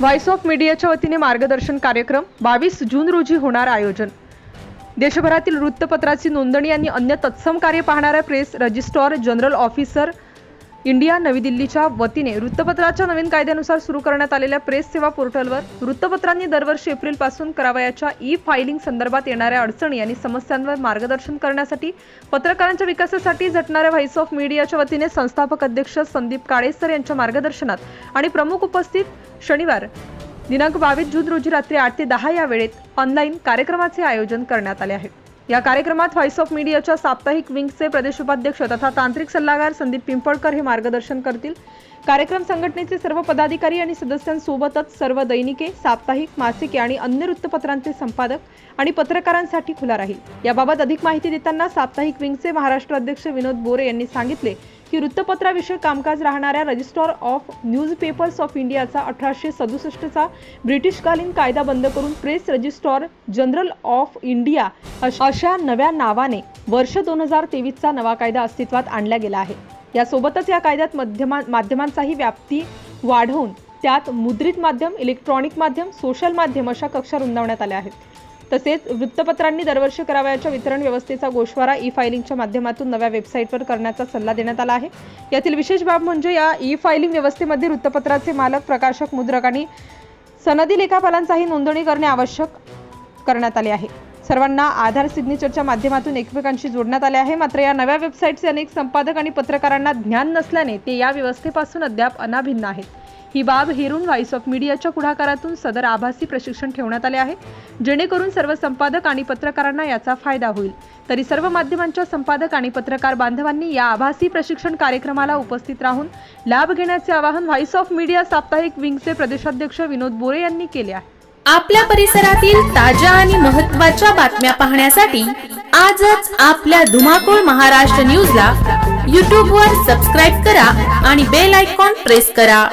Voice of मीडियाच्या वतीने मार्गदर्शन कार्यक्रम बावीस जून रोजी होणार आयोजन. देशभरातील वृत्तपत्राची नोंदणी आणि अन्य तत्सम कार्य पाहणाऱ्या press registrar general officer India नवी दिल्लीच्या वतीने वृत्तपत्राच्या नवीन कायद्यानुसार सुरू करण्यात आलेल्या प्रेस सेवा पोर्टलवर वृत्तपत्रांनी दरवर्षी एप्रिलपासून करावयाच्या ई फायलिंग संदर्भात येणाऱ्या अडचणी आणि समस्यांवर मार्गदर्शन करण्यासाठी पत्रकारांच्या विकासासाठी झटणाऱ्या व्हॉइस ऑफ मीडियाच्या वतीने संस्थापक अध्यक्ष संदीप काळेसर यांच्या मार्गदर्शनात आणि प्रमुख उपस्थित शनिवार दिनांक बावीस जून रोजी रात्री आठ ते दहा या वेळेत ऑनलाईन कार्यक्रमाचे आयोजन करण्यात आले आहे. या कार्यक्रमात व्हॉइस ऑफ मीडियाच्या साप्ताहिक विंगचे प्रदेश उपाध्यक्ष तथा तांत्रिक सल्लागार संदीप पिंपळकर हे मार्गदर्शन करतील. कार्यक्रम संघटनेचे सर्व पदाधिकारी आणि सदस्यांसोबतच सर्व दैनिके साप्ताहिक मासिके आणि अन्य वृत्तपत्रांचे संपादक आणि पत्रकारांसाठी खुला राहील. याबाबत अधिक माहिती देताना साप्ताहिक विंगचे महाराष्ट्र अध्यक्ष विनोद बोरे यांनी सांगितले की वृत्तपत्राविषयक कामकाज राहणाऱ्या registrar of newspapers of इंडियाचा अठराशे सदुसष्टचा ब्रिटिशकालीन कायदा बंद करून press registrar general of India अशा नव्या नावाने वर्ष दोन हजार तेवीसचा नवा कायदा अस्तित्वात आणला गेला आहे. यासोबतच या कायद्यात मध्यमा माध्यमांचाही व्याप्ती वाढवून त्यात मुद्रित माध्यम इलेक्ट्रॉनिक माध्यम सोशल माध्यम अशा कक्षा रुंदावण्यात आल्या आहेत. तसेच वृत्तपत्रांनी दरवर्षी करावयाच्या वितरण व्यवस्थेचा गोषवारा ई फायलिंगच्या माध्यमातून नव्या वेबसाईटवर करण्याचा सल्ला देण्यात आला आहे. यातील विशेष बाब म्हणजे या ई फायलिंग व्यवस्थेमध्ये वृत्तपत्राचे मालक प्रकाशक मुद्रक आणि सनदी लेखापालांचाही नोंदणी करणे आवश्यक करण्यात आले आहे. सर्वांना आधार सिग्नेचरच्या माध्यमातून एकमेकांशी जोडण्यात आले आहे. मात्र या नव्या वेबसाईटचे अनेक संपादक आणि पत्रकारांना ज्ञान नसल्याने ते या व्यवस्थेपासून अद्याप अनाभिन्न आहेत. ही बाब हेरून व्हॉइस ऑफ मीडियाच्या पुढाकारातून सदर आभासी प्रशिक्षण ठेवण्यात आले आहे. जेणेकरून सर्व संपादक आणि पत्रकारांना याचा फायदा होईल. तरी सर्व माध्यमांच्या संपादक आणि पत्रकार बांधवांनी या आभासी प्रशिक्षण कार्यक्रमाला उपस्थित राहून लाभ घेण्याचे आवाहन व्हॉइस ऑफ मीडिया साप्ताहिक विंगचे प्रदेशाध्यक्ष विनोद बोरे यांनी केले आहे. आपल्या परिसरातील ताज्या आणि महत्त्वाच्या बातम्या पाहण्यासाठी आजच आपल्या धुमाकूळ महाराष्ट्र न्यूजला यूट्यूबवर सबस्क्राईब करा आणि बेल आयकॉन प्रेस करा.